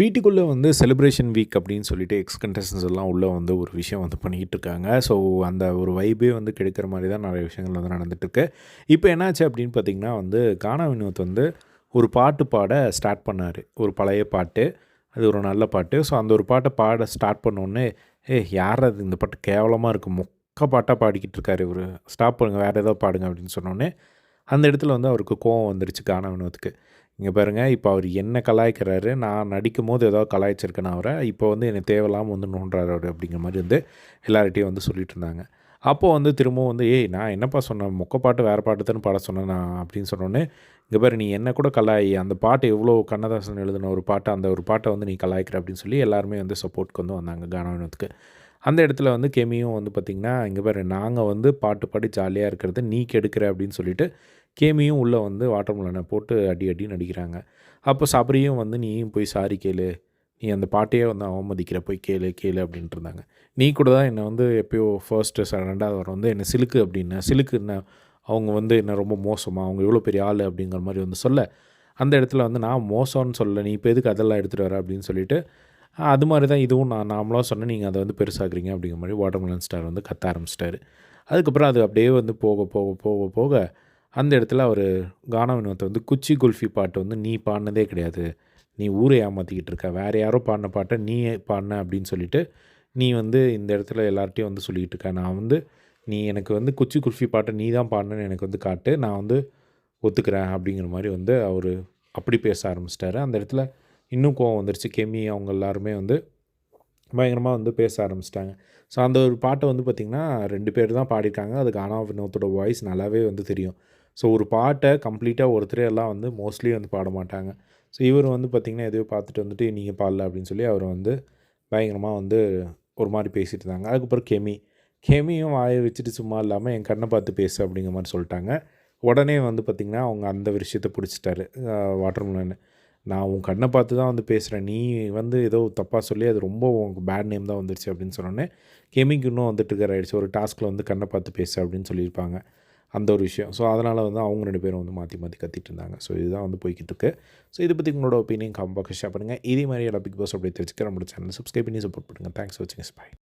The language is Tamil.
வீட்டுக்குள்ளே வந்து செலிப்ரேஷன் வீக் அப்படின்னு சொல்லிட்டு எக்ஸ் கண்டஸ்டன்ஸ் எல்லாம் உள்ளே வந்து ஒரு விஷயம் வந்து பண்ணிக்கிட்டு இருக்காங்க. ஸோ அந்த ஒரு வைபே வந்து கெடுக்கிற மாதிரி தான் நிறைய விஷயங்கள் வந்து நடந்துட்டுருக்கு. இப்போ என்னாச்சு அப்படின்னு பார்த்தீங்கன்னா வந்து கானா வினோத் வந்து ஒரு பாட்டு பாட ஸ்டார்ட் பண்ணார். ஒரு பழைய பாட்டு. அது ஒரு நல்ல பாட்டு. ஸோ அந்த ஒரு பாட்டை பாட ஸ்டார்ட் பண்ணோன்னே ஏ யார் அது இந்த பாட்டு கேவலமாக இருக்குது மொக்க பாட்டாக பாடிக்கிட்டு இருக்காரு இவர். ஸ்டாப் பண்ணுங்கள் வேறு ஏதோ பாடுங்க. அப்படின்னு சொன்னோன்னே அந்த இடத்துல வந்து அவருக்கு கோவம் வந்துருச்சு கானா வினோத்துக்கு. இங்கே பாருங்கள் இப்போ அவர் என்ன கலாய்க்கிறாரு நான் நடிக்கும் போது ஏதாவது கலாய்ச்சிருக்கேன் அவரை இப்போ வந்து என்னை தேவையில்லாமல் வந்து நோண்டுறாரு அவர் அப்படிங்கிற மாதிரி வந்து எல்லார்கிட்டையும் வந்து சொல்லிட்டு இருந்தாங்க. அப்போது வந்து திரும்பவும் வந்து ஏய் நான் என்னப்பா சொன்னேன் மொக்க பாட்டு வேறு பாட்டு தானே பாட சொன்னேன் நான் அப்படின்னு சொன்னோன்னே இங்கே பாரு நீ என்ன கூட கலாயி அந்த பாட்டு எவ்வளோ கண்ணதாசன் எழுதின ஒரு பாட்டு அந்த ஒரு பாட்டை வந்து நீ கலாய்க்கிற அப்படின்னு சொல்லி எல்லாருமே வந்து சப்போர்ட்க்கு வந்து வந்தாங்க கானவீனத்துக்கு. அந்த இடத்துல வந்து கேமியும் வந்து பார்த்திங்கன்னா இங்கே பாரு நாங்கள் வந்து பாட்டு பாடி ஜாலியாக இருக்கிறத நீ கெடுக்கிற அப்படின்னு சொல்லிட்டு கேமியும் உள்ளே வந்து வாட்டர் மிலனை போட்டு அடி அடின்னு அடிக்கிறாங்க. அப்போ சபரியும் வந்து நீயும் போய் சாரி கேளு. நீ அந்த பாட்டையே வந்து அவமதிக்கிற போய் கேளு கேளு அப்படின்ட்டு இருந்தாங்க. நீ கூட தான் என்னை வந்து எப்போயோ ஃபர்ஸ்ட்டு ரெண்டாவது வாரம் வந்து என்னை சிலுக்கு அப்படின்னு சிலுக்கு என்ன அவங்க வந்து என்ன ரொம்ப மோசமாக அவங்க இவ்வளோ பெரிய ஆள் அப்படிங்கிற மாதிரி வந்து சொல்ல அந்த இடத்துல வந்து நான் மோசம்னு சொல்லலை. நீ இப்போ எதுக்கு அதெல்லாம் எடுத்துகிட்டு வர அப்படின்னு சொல்லிட்டு அது மாதிரி தான் இதுவும் நான் நாமளாக சொன்னேன். நீங்கள் அதை வந்து பெருசாக்குறீங்க அப்படிங்கிற மாதிரி வாட்டர்மெலன் ஸ்டார் வந்து கத்த ஆரம்பிச்சிட்டாரு. அதுக்கப்புறம் அது அப்படியே வந்து போக போக போக போக அந்த இடத்துல அவர் கானா வினோத்தை வந்து குச்சி குல்ஃபி பாட்டு வந்து நீ பாடினதே கிடையாது. நீ ஊரை ஏமாற்றிக்கிட்டு இருக்க. வேறு யாரோ பாடின பாட்டை நீ பாடின அப்படின்னு சொல்லிட்டு நீ வந்து இந்த இடத்துல எல்லார்ட்டையும் வந்து சொல்லிக்கிட்டு இருக்க. நான் வந்து நீ எனக்கு வந்து குச்சி குல்ஃபி பாட்டை நீ தான் பாடினேன்னு எனக்கு வந்து காட்டு. நான் வந்து ஒத்துக்கிறேன் அப்படிங்கிற மாதிரி வந்து அவர் அப்படி பேச ஆரம்பிச்சிட்டாரு. அந்த இடத்துல இன்னும் கோவம் வந்துருச்சு. கெமி அவங்க எல்லாருமே வந்து பயங்கரமாக வந்து பேச ஆரம்பிச்சிட்டாங்க. ஸோ அந்த ஒரு பாட்டை வந்து பார்த்திங்கன்னா ரெண்டு பேர் தான் பாடிருக்காங்க அதுக்கு ஆனா வினோத்தோட வாய்ஸ் நல்லாவே வந்து தெரியும். ஸோ ஒரு பாட்டை கம்ப்ளீட்டாக ஒருத்தரே எல்லாம் வந்து மோஸ்ட்லி வந்து பாட மாட்டாங்க. ஸோ இவர் வந்து பார்த்திங்கன்னா எதையோ பார்த்துட்டு வந்துட்டு நீங்கள் பாடல அப்படின்னு சொல்லி அவர் வந்து பயங்கரமாக வந்து ஒரு மாதிரி பேசிகிட்டு இருந்தாங்க. அதுக்கப்புறம் கெமி. கெமியும் வாயை வச்சுட்டு சும்மா இல்லாமல் என் கண்ணை பார்த்து பேசு அப்படிங்கிற மாதிரி சொல்லிட்டாங்க. உடனே வந்து பார்த்திங்கன்னா அவங்க அந்த விஷயத்தை பிடிச்சிட்டாரு. வாட்டர் நான் உன் கண்ணை பார்த்து தான் வந்து பேசுகிறேன் நீ வந்து ஏதோ தப்பாக சொல்லி அது ரொம்ப உனக்கு பேட் நேம் தான் வந்துருச்சு அப்படின்னு சொன்னோன்னே கெமிக்கு இன்னும் வந்துட்டு இருக்கிற ஆயிடுச்சு. ஒரு டாஸ்கில் வந்து கண்ணை பார்த்து பேசு அப்படின்னு சொல்லியிருப்பாங்க. அந்த ஒரு விஷயம். ஸோ அதனால் வந்து அவங்க ரெண்டு பேரும் வந்து மாற்றி மாற்றி கத்திட்டு இருந்தாங்க. ஸோ இதுதான் வந்து போய்கிட்டு இருக்கு. ஸோ இதை பற்றி உங்களோட ஒப்பீனியன் கம்பாக்க ஷேர் பண்ணுங்கள் இதே மாதிரி எல்லா பிக் பாஸ் அப்படி தெரிஞ்சுக்க. நம்மளோட சேனல் சப்ஸ்கிரைப் பண்ணி சப்போர்ட் பண்ணுங்கள் தேங்க்ஸ் வாட்சிங் பாய்